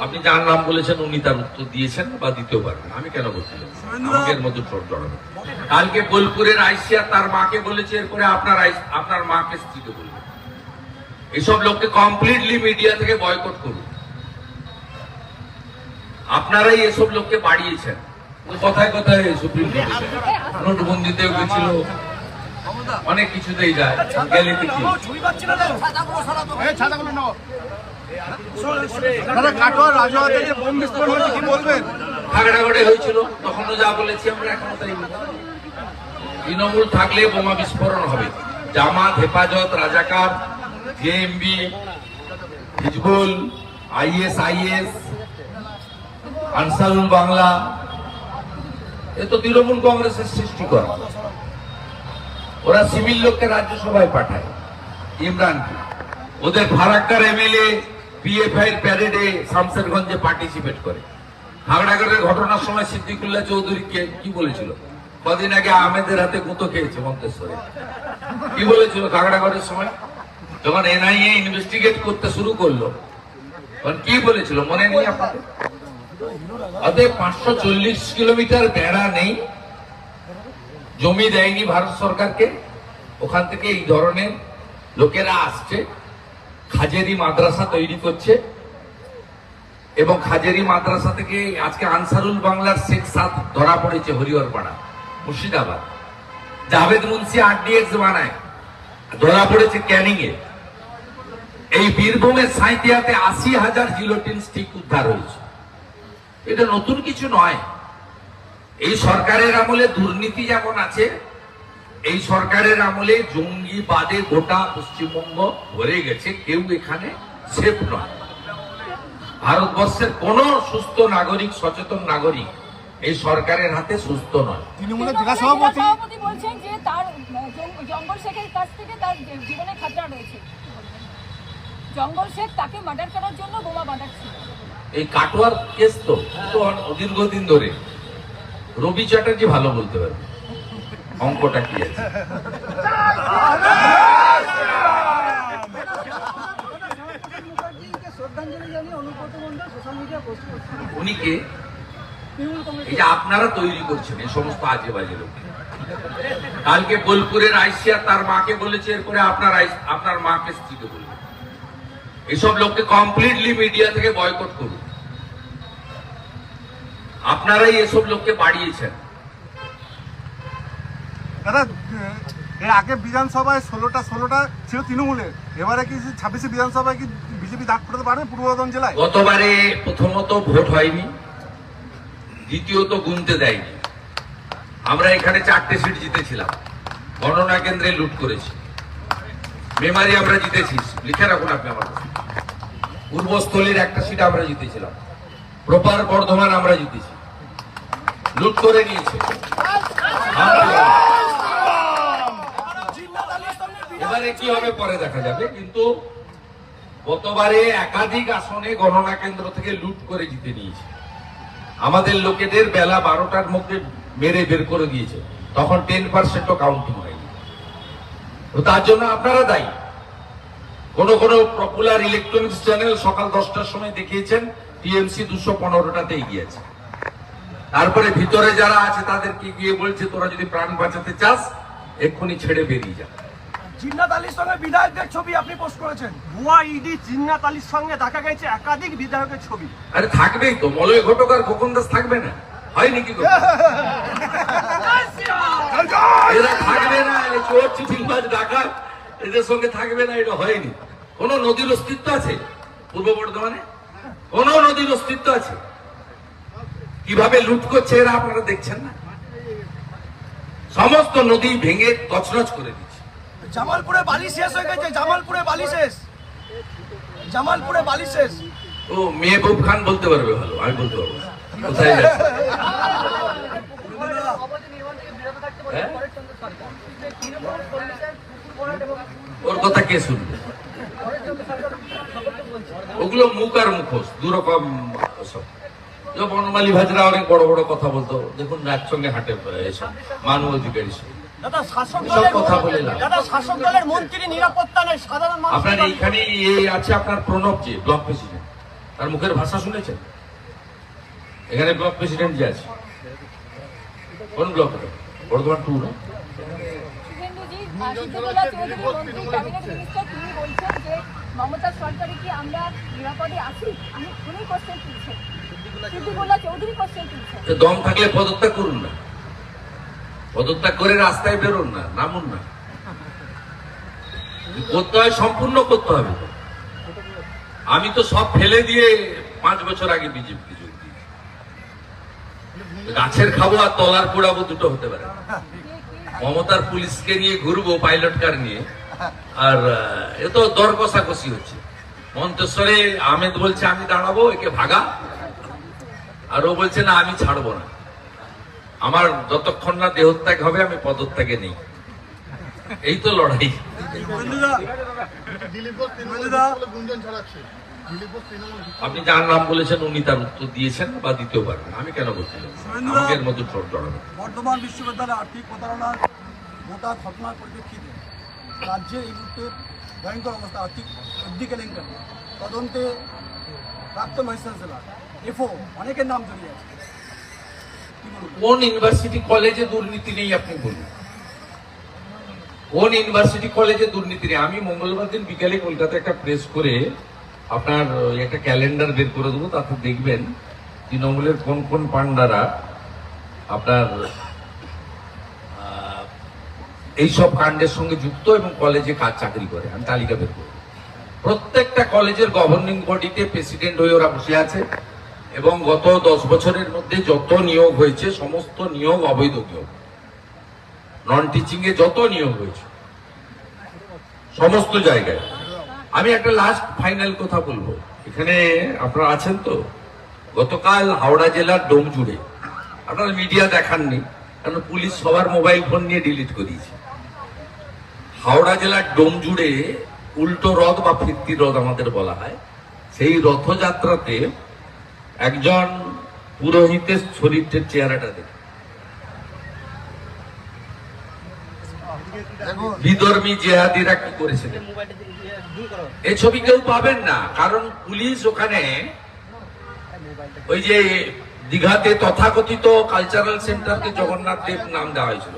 আপনি যার নাম বলেছেন উনি তার উত্তর দিয়েছেন বা দিতেও পারবেন আমি কেন বলছি? আমাকে এর মধ্যে কালকে বোলপুরের আইসিয়া তার মাকে বলেছে এরপরে আপনার আপনার মাকে স্ত্রীকে বলবে। এসব লোককে কমপ্লিটলি মিডিয়া থেকে বয়কট করুন। আপনারাই এসব লোককে বাড়িয়েছেন। কথায় কথায় সুপ্রিম কোর্টে। নোটবন্দিতেও গেছিল। অনেক কিছুতেই যায় গেলে কি? হয়েছিল তখনও যা বলেছি আমরা এখনও তাই। তৃণমূল থাকলে বোমা বিস্ফোরণ হবে। জামাত হেফাজত রাজাকার JMB Hizbul IS IS Ansarul Bangla এ তো তৃণমূল কংগ্রেসের সৃষ্টি করা ওরা সিভিল লোককে রাজ্যসভায় পাঠায়। ইমরানকে। ওদের ফারাক্কার এমএলএ পিএফআই এর প্যারেডে শামসেরগঞ্জে পার্টিসিপেট করে। হাগড়াগড়ের ঘটনার সময় সিদ্দিকুল্লাহ চৌধুরীকে কি বলেছিল? কদিন আগে আহমেদের হাতে গুঁতো খেয়েছে মন্তেশ্বরে। কি বলেছিল খাগড়াগড়ের সময়? যখন এনআইএ ইনভেস্টিগেট করতে শুরু করল, তখন কি বলেছিল? মনে নেই আপনাদের? অতএব পাঁচশো চল্লিশ কিলোমিটার বেড়া নেই। জমি দেয়নি ভারত সরকারকে, ওখান থেকে এই ধরনের লোকেরা আসছে, খাজেরি মাদ্রাসা তৈরি করছে এবং খাজেরি মাদ্রাসা থেকে আজকে আনসারুল বাংলার শেখ সাদ ধরা পড়েছে হরিহরপাড়া, মুর্শিদাবাদ। জাভেদ মুন্সি আরডিএক্স বানায়, ধরা পড়েছে ক্যানিং এ এই বীরভূমের সাঁইতিয়াতে আশি হাজার জিলোটিন স্টিক উদ্ধার হয়েছে। এটা নতুন কিছু নয়। এই সরকারের আমলে দুর্নীতি যেমন আছে এই সরকারের আমলে জঙ্গিবাদে গোটা পশ্চিমবঙ্গ ভরে গেছে কেউ এখানে সেফ নয়। ভারতবর্ষের কোন সুস্থ নাগরিক সচেতন নাগরিক এই সরকারের হাতে সুস্থ নয়। তৃণমূলের তৃণমূলের জেলা সভাপতি সভাপতি বলছেন যে তার আহ, জঙ্গল শেখের কাছ থেকে তার জীবনে খাতরা রয়েছে। জঙ্গল শেখ তাকে মার্ডার করার জন্য বোমা বাঁধাচ্ছিল এই কাটোয়ার কেস তো তো দীর্ঘদিন ধরে। রবি চ্যাটার্জি ভালো বলতে পারবে অঙ্কটা কি আছে? উনি কে? আপনারা তৈরি করছেন, এই সমস্ত আজে বাজে লোক কালকে বোলপুরের আইসিয়া তার মাকে বলেছে, এরপরে আপনার আপনার মাকে স্ত্রীকে বলবে। এসব লোককে কমপ্লিটলি মিডিয়া থেকে বয়কট করুন। আপনারাই এসব লোককে বাড়িয়েছেন। দাদা এর আগে বিধানসভায় ষোলোটা ষোলোটা ছিল তৃণমূলের। এবারে কি ছাব্বিশে বিধানসভায় কি বিজেপি দাগ করতে পারবে পূর্ব বর্ধমান জেলায়। গতবারে প্রথমত ভোট হয়নি দ্বিতীয়ত গুনতে দেয়নি। আমরা এখানে চারটে সিট জিতেছিলাম। গণনা কেন্দ্রে লুট করেছি। মেমারি আমরা জিতেছি। লিখে রাখুন আপনি আমার পূর্বস্থলীর একটা সিট আমরা জিতেছিলাম। প্রপার বর্ধমান আমরা জিতেছি। লুট করে নিয়েছে। এবারে কি হবে পরে দেখা যাবে, কিন্তু গতবারে একাধিক আসনে গণনা কেন্দ্র থেকে লুট করে জিতে নিয়েছে। আমাদের লোকেদের বেলা বারোটার মধ্যে মেরে বের করে দিয়েছে। তখন টেন পার্সেন্টও কাউন্টিং হয়নি। তার জন্য আপনারা দায়ী। কোন কোন পপুলার ইলেকট্রনিক্স চ্যানেল সকাল দশটার সময় দেখিয়েছেন টিএমসি দুশো পনেরোটাতে এগিয়েছে। তারপরে ভিতরে যারা আছে তাদেরকে গিয়ে বলছে তোরা যদি প্রাণ বাঁচাতে চাস এক্ষুনি ছেড়ে বেরিয়ে যা। জিন্নাত আলীর সঙ্গে বিধায়কদের ছবি আপনি পোস্ট করেছেন। ভুয়া ইডি জিন্নাত আলীর সঙ্গে দেখা গেছে একাধিক বিধায়কের ছবি। আরে থাকবেই তো মলয় ঘটক আর খোকন দাস থাকবে না। হয় নাকি গো? এরা থাকবে না ডাকাত এদের সঙ্গে থাকবে না এটা হয়নি। কোন নদীর অস্তিত্ব আছে? পূর্ব বর্ধমানে? কোন নদীর অস্তিত্ব আছে? কীভাবে লুট করছে এরা আপনারা দেখছেন না? সমস্ত নদী ভেঙে তছনছ করে দিচ্ছে। জামালপুরে বালি শেষ হয়ে গেছে জামালপুরে বালি শেষ। জামালপুরে বালি শেষ। ও মেহবুব খান বলতে পারবে ভালো আমি বলতে পারব কোথায় হ্যাঁ? ওর কথা কে শুনবে? ওগুলো মুখ আর মুখোশ দুরকম বনমালী ভাজরা অনেক বড় বড় কথা বলতো দেখুন একসঙ্গে হাঁটে এসব মানব অধিকারী সব। দাদা শাসক দলের কথা বলে লাভ। দাদা শাসক নিরাপত্তা নেই সাধারণ আপনার এইখানে আছে আপনার প্রণব যে ব্লক প্রেসিডেন্ট। তার মুখের ভাষা শুনেছেন? এখানে ব্লক প্রেসিডেন্ট যে আছে। কোন ব্লক বর্ধমান টু না? শুভেন্দুজি মমতা সরকারে কি আমরা নিরাপদে আছি? আমি উনি কোশ্চেন তুলছেন সিদ্ধুকলা চৌধুরী। কোশ্চেন তুলছেন তো দম থাকলে পদত্যাগ করুন না। পদত্যাগ করে রাস্তায় বেরোন না নামুন না। করতে হয় সম্পূর্ণ করতে হবে আমি তো সব ফেলে দিয়ে পাঁচ বছর আগে বিজেপি যোগ দিয়েছি। গাছের খাব আর তলার পোড়াবো দুটো হতে পারে। মমতার পুলিশকে নিয়ে ঘুরবো পাইলট কার নিয়ে। আর এ তো দর কষাকষি হচ্ছে। মন্তেশ্বরে আহমেদ বলছে আমি দাঁড়াবো একে ভাগা। আর ও বলছে না আমি ছাড়বো না। আমার যতক্ষণ না দেহত্যাগ হবে আমি পদত্যাগে নেই। এই তো লড়াই। আপনি যার নাম বলেছেন উনি তার উত্তর দিয়েছেন বা দিতেও পারবেন। আমি কেন বলছি? ঠোঁট জড়ানো বর্ধমান বিশ্ববিদ্যালয়ে আর্থিক প্রতারণার গোটা ঘটনার পরিপ্রেক্ষিতে রাজ্যে এই মুহূর্তে ভয়ঙ্কর অবস্থা, আর্থিক অধিক কেলেঙ্কারি তদন্তে প্রাপ্ত ভাইস চ্যান্সেলার এফও অনেকের নাম জড়িয়ে আছে। কোন ইউনিভার্সিটি কলেজে দুর্নীতি নেই আপনি বলুন। কোন ইউনিভার্সিটি কলেজে দুর্নীতি নেই? আমি মঙ্গলবার দিন বিকালে কলকাতায় একটা প্রেস করে আপনার একটা ক্যালেন্ডার বের করে দেবো, তাতে দেখবেন তৃণমূলের কোন কোন পান্ডারা আপনার এইসব কাণ্ডের সঙ্গে যুক্ত এবং কলেজে কাজ চাকরি করে, আমি তালিকা বের করব প্রত্যেকটা কলেজের গভর্নিং বডিতে প্রেসিডেন্ট হয়ে ওরা বসে আছে এবং গত দশ বছরের মধ্যে যত নিয়োগ হয়েছে, সমস্ত নিয়োগ অবৈধ নিয়োগ নন টিচিং এ যত নিয়োগ হয়েছে, সমস্ত জায়গায়। আমি একটা লাস্ট ফাইনাল কথা বলব। এখানে আপনারা আছেন তো? গতকাল হাওড়া জেলার ডোমজুড়ে। আপনারা মিডিয়া দেখাননি, কারণ পুলিশ সবার মোবাইল ফোন নিয়ে ডিলিট করিয়েছে হাওড়া জেলার ডোমজুড়ে উল্টো রথ বা ফিরতি রথ আমাদের বলা হয়। সেই রথযাত্রাতে একজন পুরোহিতের শরীরের চেহারাটা দেখে। বিধর্মী জেহাদিরা কি করেছে? দেখুন। এই ছবি কেউ পাবেন না কারণ পুলিশ ওখানে ওই যে দীঘাতে তথাকথিত কালচারাল সেন্টারকে জগন্নাথ দেব নাম দেওয়া হয়েছিল।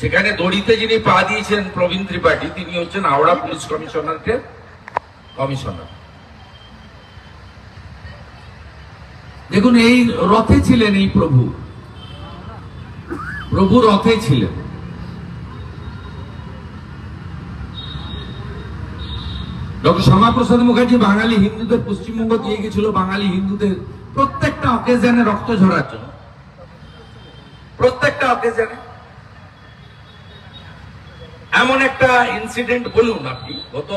সেখানে দড়িতে যিনি পা দিয়েছেন প্রবীণ ত্রিপাঠী, তিনি হচ্ছেন হাওড়া পুলিশ কমিশনারের কমিশনার। দেখুন, এই রথে ছিলেন এই প্রভু। প্রভু রথে ছিলেন। ডক্টর শ্যামাপ্রসাদ মুখার্জি বাঙালি হিন্দুদের, পশ্চিমবঙ্গ দিয়ে গেছিল বাঙালি হিন্দুদের প্রত্যেকটা অকেজনে রক্ত ঝরার জন্য। প্রত্যেকটা অকেজনে এমন একটা ইনসিডেন্ট বলুন আপনি, গত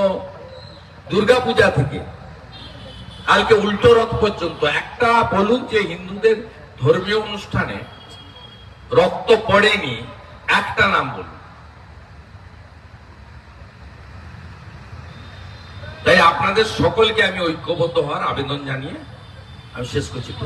দুর্গাপূজা থেকে। কালকে উল্টো রথ পর্যন্ত, একটা বলুন যে হিন্দুদের ধর্মীয় অনুষ্ঠানে রক্ত পড়েনি, একটা নাম বলুন। তাই আপনাদের সকলকে আমি ঐক্যবদ্ধ হওয়ার আবেদন জানিয়ে আমি শেষ করছি।